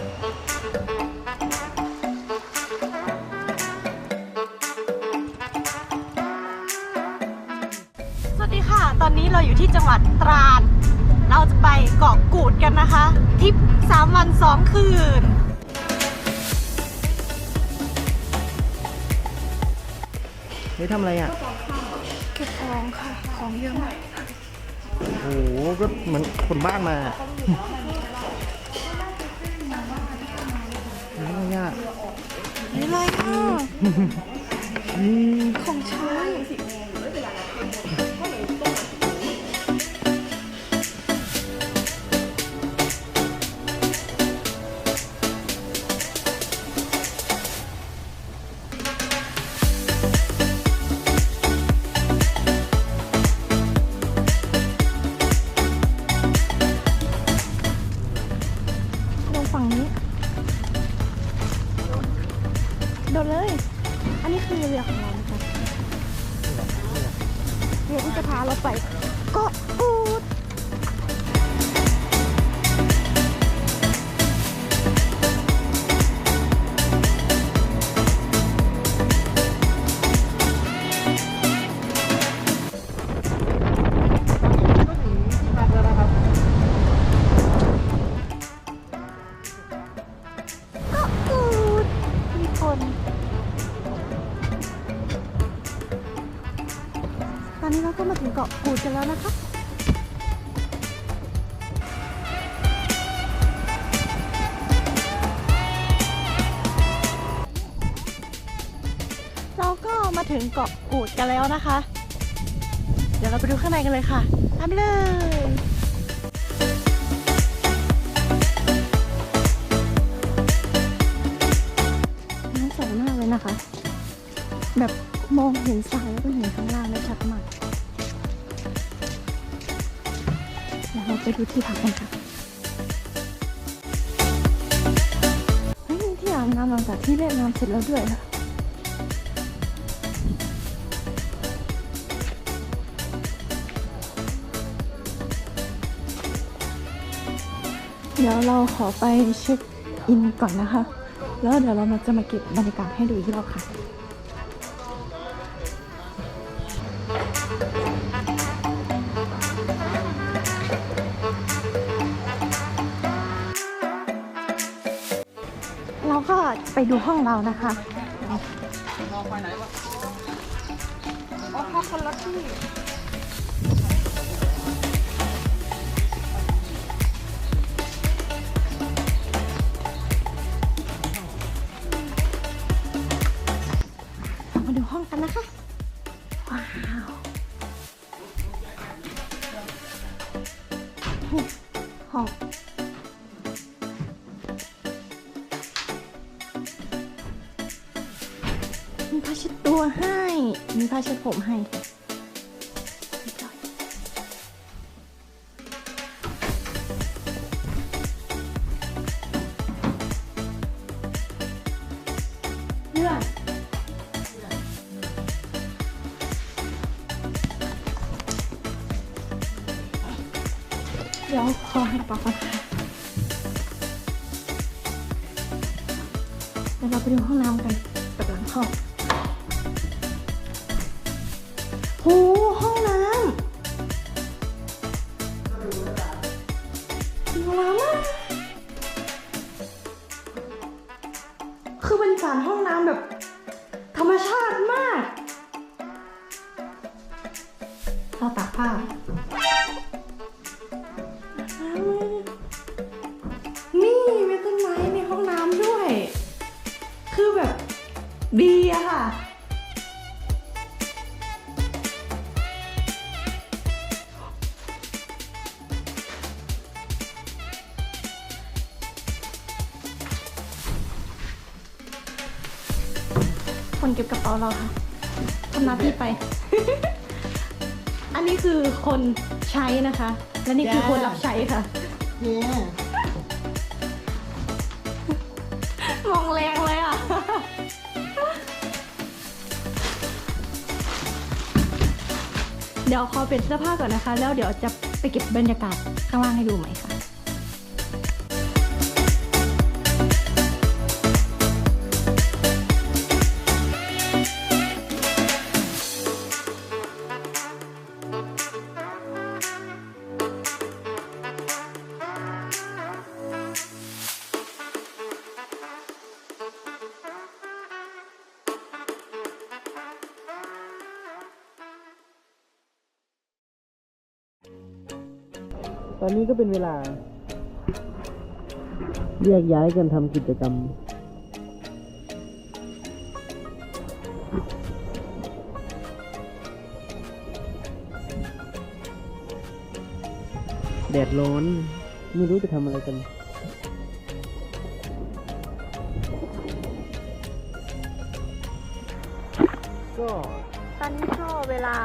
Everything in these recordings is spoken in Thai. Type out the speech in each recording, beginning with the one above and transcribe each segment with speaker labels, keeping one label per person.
Speaker 1: สวัสดีค่ะ ตอนนี้เราอยู่ที่จังหวัดตราด เราจะไปเกาะกูดกันนะคะทริป3วัน 2 คืน
Speaker 2: นี่ทำอะไรอะ
Speaker 1: เก็บของค่ะ ของเยอะมาก
Speaker 2: โอ้โห ก็เหมือนคนบ้านมานี่ อะไรอะ
Speaker 1: นี่อะไรอะ
Speaker 2: อืม
Speaker 1: ของ กันแล้วนะคะ เดี๋ยวเราไปดูข้างในกันเลยค่ะตามเลยน้ำใสมากเลยนะคะ แบบมองเห็นทรายแล้วก็เห็นข้างล่างได้ชัดมากเดี๋ยวเราไปดูที่พักกันค่ะเฮ้ยมีที่อาบน้ำหลังจากที่เล่นน้ำเสร็จแล้วด้วยค่ะ เดี๋ยวเราขอไปเช็คอินก่อนนะคะ แล้วเดี๋ยวเรามาจะมาเก็บบรรยากาศให้ดูอีกรอบค่ะเราก็ไปดูห้องเรานะคะ ผ้าเช็ดตัวให้ มีผ้าเช็ดผมให้เรียบร้อยเลื่อนเดี๋ยวขอให้กระเป๋าก่อนค่ะเดี๋ยวเราไปดูห้องน้ำกัน โคนเก็บกระเป๋าเราค่ะทำหน้าที่ไป อันนี้คือคนใช้นะคะ และนี่คือคนรับใช้ค่ะ
Speaker 2: เนี่ย
Speaker 1: มองแรงเลยอะ เดี๋ยวขอเป็นเสื้อผ้าก่อนนะคะ แล้วเดี๋ยวจะไปเก็บบรรยากาศข้างล่างให้ดูใหม่ค่ะ
Speaker 2: ตอนนี้ก็เป็นเวลาแยกย้ายกันทำกิจกรรม แดดร้อน ไม่รู้จะทำอะไรกันก็
Speaker 1: ตอนนี้ก็เวลา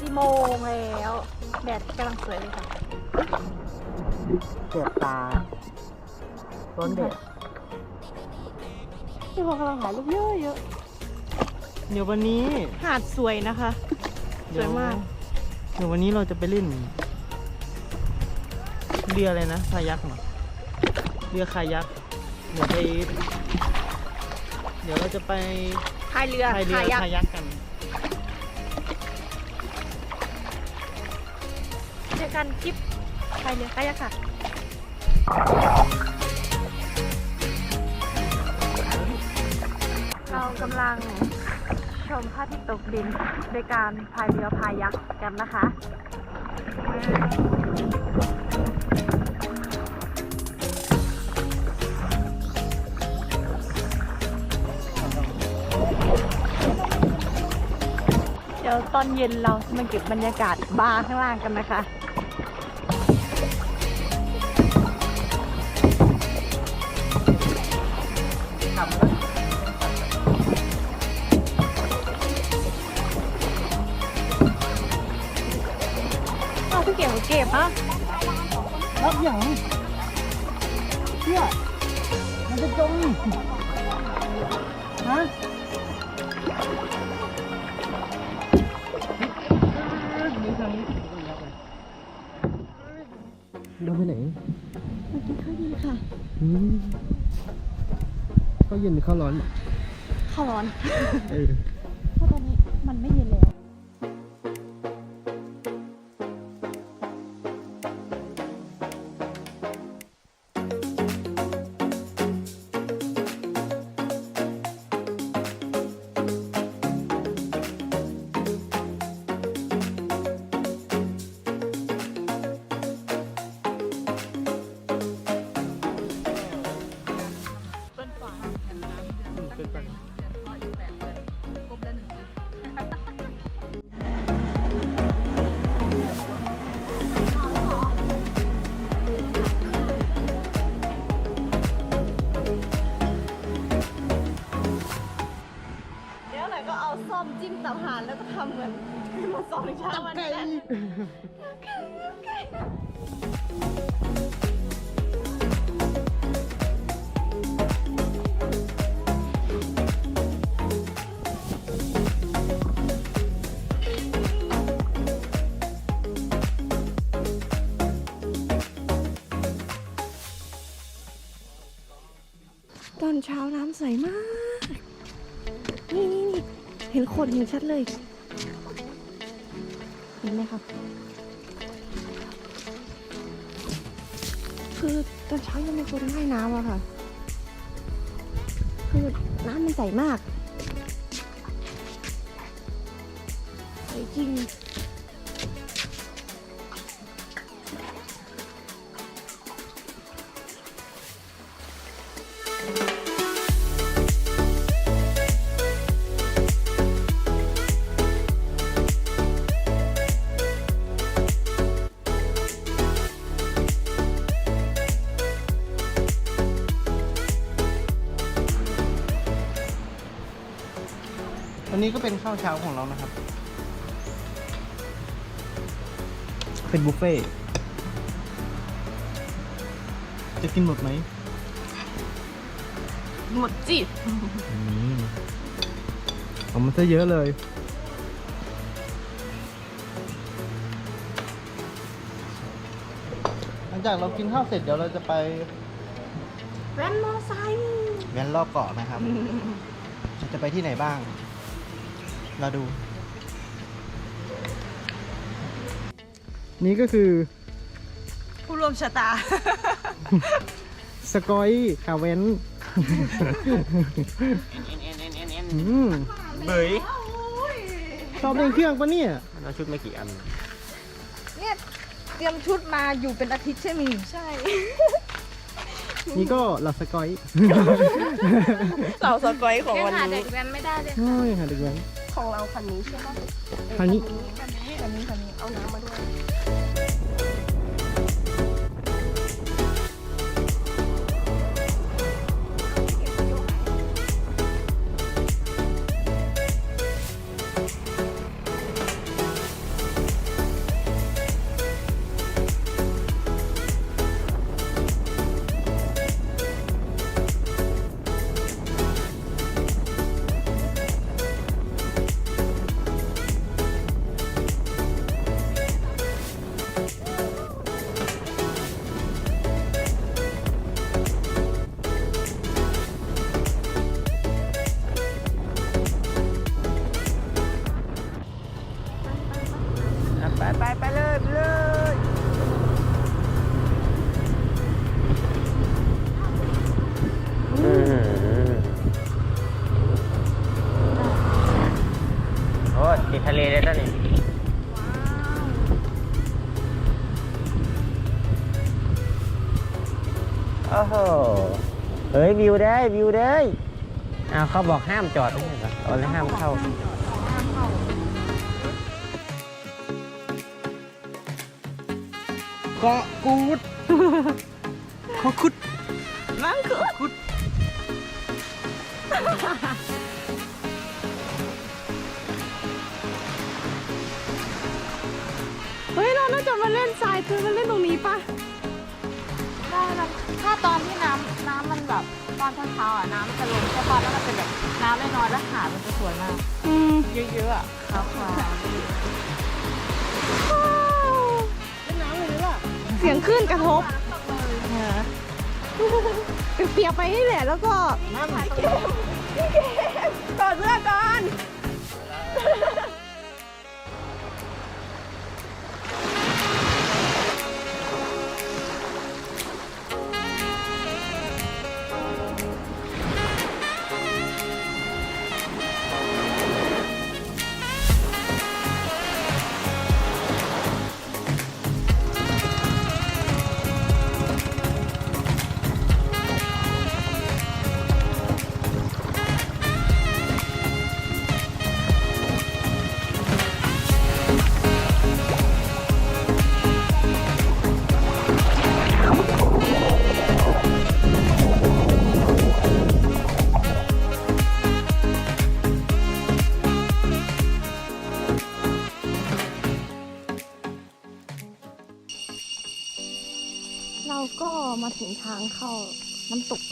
Speaker 1: กี่โมงแล้ว แดดกำลังสวยเลยค่ะ
Speaker 2: แสบตาร้อนแดด
Speaker 1: ที่เขากำลังถ่ายรูปเยอะเยอะ
Speaker 2: เดี๋ยววันนี้
Speaker 1: หาดสวยนะคะ สวยมาก
Speaker 2: เดี๋ยววันนี้เราจะไปเล่น เรืออะไรนะคายักเหรอเรือคายักเดี๋ยวไป เดี๋ยวเราจะไป
Speaker 1: พายเรือ
Speaker 2: พายเรือ
Speaker 1: คายัก
Speaker 2: คายักกัน
Speaker 1: เจอกันคลิป พายเรือคายักค่ะเรากำลังชมพระอาทิตย์ตกดินโดยการพายเรือพายยักษ์กันนะคะเดี๋ยวตอนเย็นเรามาเก็บบรรยากาศบาร์ข้างล่างกันนะคะ เอาพี่เก็บเก็บฮะ
Speaker 2: รับอย่างเชื่อมันจะจมฮะเราไปไหน
Speaker 1: มากินข้าวเย็นค่ะ
Speaker 2: อืมข้าวเย็นหรือข้าวร้อน
Speaker 1: ข้าวร้อน
Speaker 2: เออ
Speaker 1: ตอนเช้าน้ำใสมาก นี่นี่นี่เห็นโขดหินชัดเลย เห็นไหมครับคือตอนเช้ายังไม่คนว่ายน้ำอะค่ะ คือน้ำมันใสมากใสจริง
Speaker 2: ข้าวเช้าของเรานะครับ เป็นบุฟเฟ่ต์จะกินหมดไหม
Speaker 1: หมดจิต
Speaker 2: อืมเอามันซะเยอะเลย หลังจากเรากินข้าวเสร็จเดี๋ยวเราจะไป
Speaker 1: แว้นมอไซค์
Speaker 2: แว้นรอบเกาะนะครับเราจะไปที่ไหนบ้าง เราดู นี่ก็คือ
Speaker 1: ผู้ร่วมชะตา
Speaker 2: สกอยขาเว้นอืม
Speaker 3: เบย
Speaker 2: ชอบเล่นเครื่องปะเนี่ย
Speaker 3: เราชุดไม่กี่อัน
Speaker 1: เนี่ย
Speaker 3: เตรียมชุดมาอยู่เป็นอาทิตย์ใช่ไหม
Speaker 4: ใช่
Speaker 2: นี่ก็หลับสกอย
Speaker 4: เสาสกอยของ
Speaker 3: ยัง
Speaker 4: วัน
Speaker 3: หา
Speaker 4: นี้
Speaker 3: เด็กแว้นไม่ได้เลย
Speaker 2: โอ้ยหาเด็กแว้น
Speaker 4: ของเราคันนี้ใช่ปะ
Speaker 2: คันนี้
Speaker 4: คันนี้ คันนี้คันนี้เอาน้ำมาด้วย อ้โหเฮ้ยวิวได้วิวได้อ้าวเขาบอกห้ามจอดไม่ใช่เหรอเอาเลยห้ามเข้า เกาะกูดขอคุด
Speaker 1: นั่งคือเฮ้ย เราน่าจะมาเล่นทรายคือมาเล่นตรงนี้ปะ
Speaker 3: ได้นะถ้าตอนที่น้ำน้ำมันแบบตอนเช้าๆอะน้ำจะลงใช่ปะแล้วมันเป็นแบบน้ำน้อยๆแล้วหาดมันจะสวยมาก
Speaker 1: อืม
Speaker 3: เยอะๆอะขาว
Speaker 1: เสียงคลื่นกระทบเปียกๆไปนี่แหละแล้วก็
Speaker 4: ต่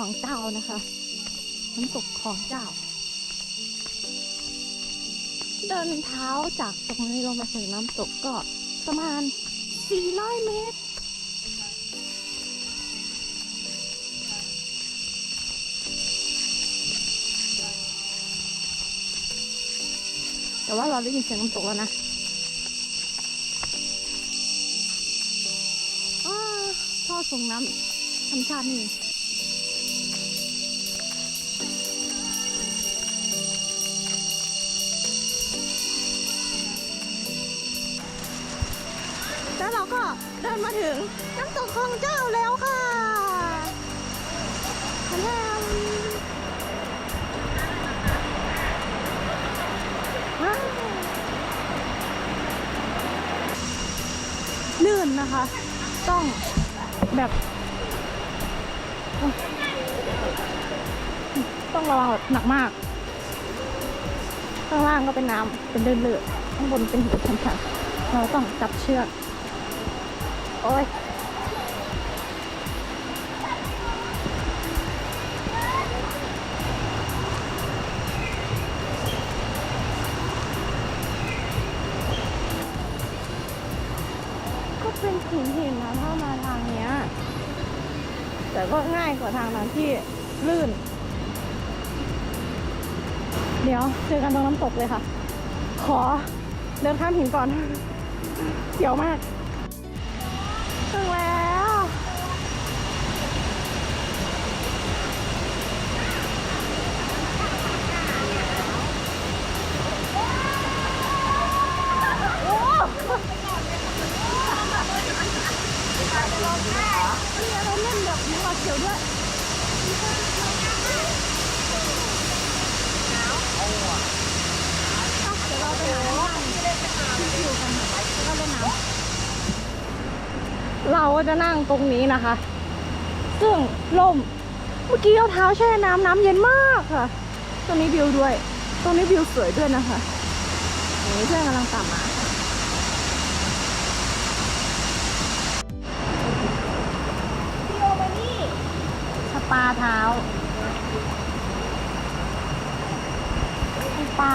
Speaker 1: ของเจ้านะคะน้ำตกของเจ้า เดินเท้าจากตรงนี้ลงมาถึงน้ำตกก็ประมาณ 400 เมตร แต่ว่าเราได้ยินเสียงน้ำตกแล้วนะอาท่อส่งน้ำธรรมชาตินี่ ถึงน้ำตกคลองเจ้าแล้วค่ะแทมว้าวลื่นนะคะ ต้องแบบโอ๊ยต้องระวังแบบหนักมาก ข้างล่างก็เป็นน้ำเป็นเดินเลือดข้างบนเป็นหินชันๆเราต้องจับเชือก โอ้ยก็เป็นหินหินนะถ้ามาทางเนี้ย แต่ก็ง่ายกว่าทางนั้นที่ลื่น เดี๋ยวเจอกันตรงน้ำตกเลยค่ะ ขอเดินข้ามหินก่อนเสียวมาก ถึงแล้ เราก็จะนั่งตรงนี้นะคะ ซึ่งลมเมื่อกี้เอาเท้าแช่น้ำน้ำเย็นมากค่ะ ตรงนี้วิวด้วย ตรงนี้วิวสวยด้วยนะคะนี่เพื่อนกำลังตามมาค่ะพี่โอมานี่สปาเท้าสปา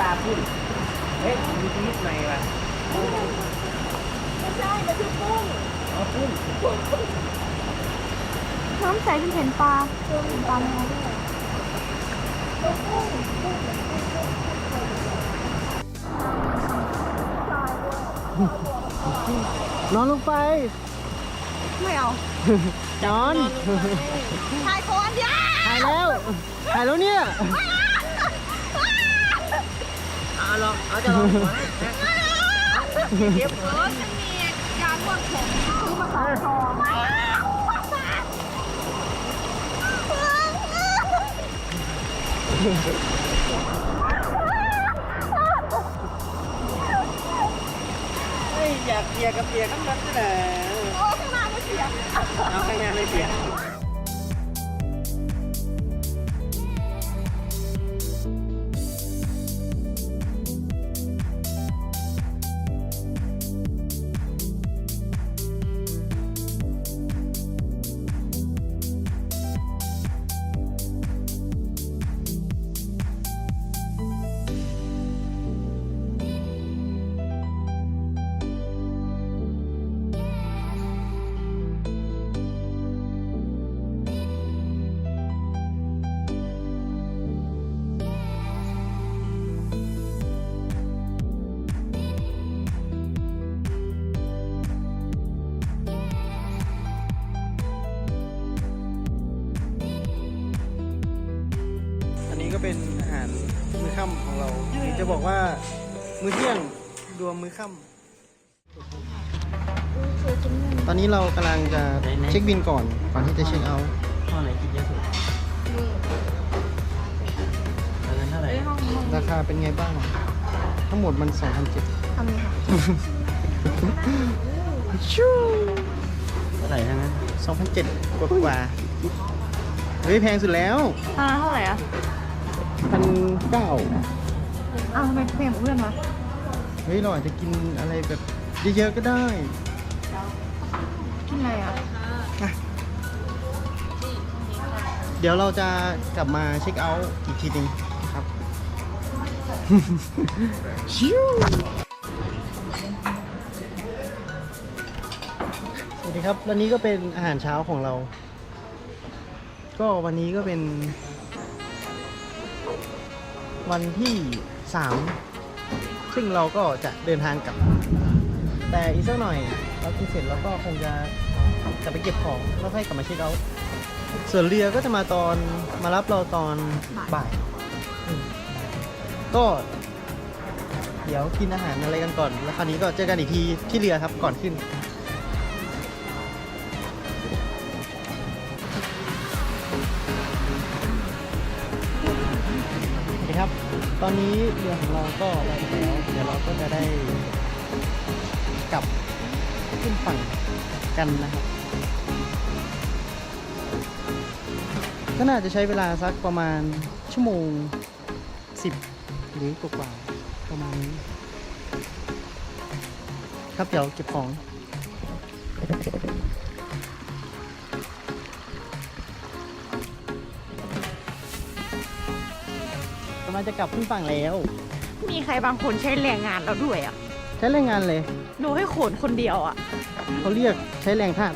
Speaker 4: ตาพุ่นเฮ้ยมีชีวิตใหม่ว่ะ
Speaker 1: ไม่ใช่มันคือกุ้ง
Speaker 4: น
Speaker 1: น้ำใสเป็นเห็นปลาเห็นปลาไหมคะด้วย
Speaker 2: นอนลงไป
Speaker 1: ไม่เอา
Speaker 2: นอน
Speaker 1: ถ่ายก่อนยา
Speaker 2: ถ่ายแล้วถ่ายแล้วเนี่ย
Speaker 4: เอาลองเอาจะลอง เก็บหัว
Speaker 1: ฉันมียาบวดผมซื้อมาสองซอง
Speaker 2: เฮ้ยอยากเปียกกับเปียกกันกันนะ
Speaker 1: โอ้ข้างหน้าไม่เสีย
Speaker 2: เอาข้างหน้าไม่เปียก จะบอกว่ามื้อเที่ยงรวมมื้อค่ำตอนนี้เรากำลังจะเช็คบินก่อนก่อนที่จะเช็คเอาท์
Speaker 4: ห้องไหนกินเยอะสุดเอาเงินเท่าไหร่
Speaker 2: ราคาเป็นไงบ้าง ทั้งหมดมัน2,700
Speaker 1: ทำค่ะ
Speaker 2: ชู
Speaker 4: เท่าไหร่ทั้งนั้น
Speaker 2: 2,700กว่ากว่าเฮ้ยแพงสุดแล้ว
Speaker 1: ตอนนั้นเท่าไหร่อะ
Speaker 2: พันเก้า
Speaker 1: อ้าวทำไมเพียงเพื่อนวะ
Speaker 2: เฮ้ยเราอาจจะกินอะไรแบบเยอะๆก็ได้
Speaker 1: กินอะไรอะ
Speaker 2: เดี๋ยวเราจะกลับมาเช็คเอาท์อีกทีหนึงครับ ชิวสวัสดีครับวันนี้ก็เป็นอาหารเช้าของเรา ก็วันนี้ก็เป็น วันที่ สามซึ่งเราก็จะเดินทางกลับ แต่อีกสักหน่อยเรากินเสร็จเราก็คงจะกลับไปเก็บของแล้วค่อยกลับมาเช็คเอาท์ส่วนเรือก็จะมาตอนมารับเราตอนบ่ายอืมก็ เดี๋ยวกินอาหารอะไรกันก่อน แล้วคราวนี้ก็เจอกันอีกทีที่เรือครับก่อนขึ้น อนนี้เรือของเราก็ลงแล้วเดี๋ยวเราก็จะได้กลับขึ้นฝั่งกันนะครับ ก็น่าจะใช้เวลาสักประมาณชั่วโมง 10 หรือกว่าประมาณนี้ ครับเดี๋ยวเก็บของำลังจะกลับขึ้นฝั่งแล้ว
Speaker 1: มีใครบางคนใช้แรงงานเราด้วยอะ
Speaker 2: ใช้แรงงานเลย
Speaker 1: ดูให้ขนคนเดียวอะ
Speaker 2: เขาเรียกใช้แรงทาส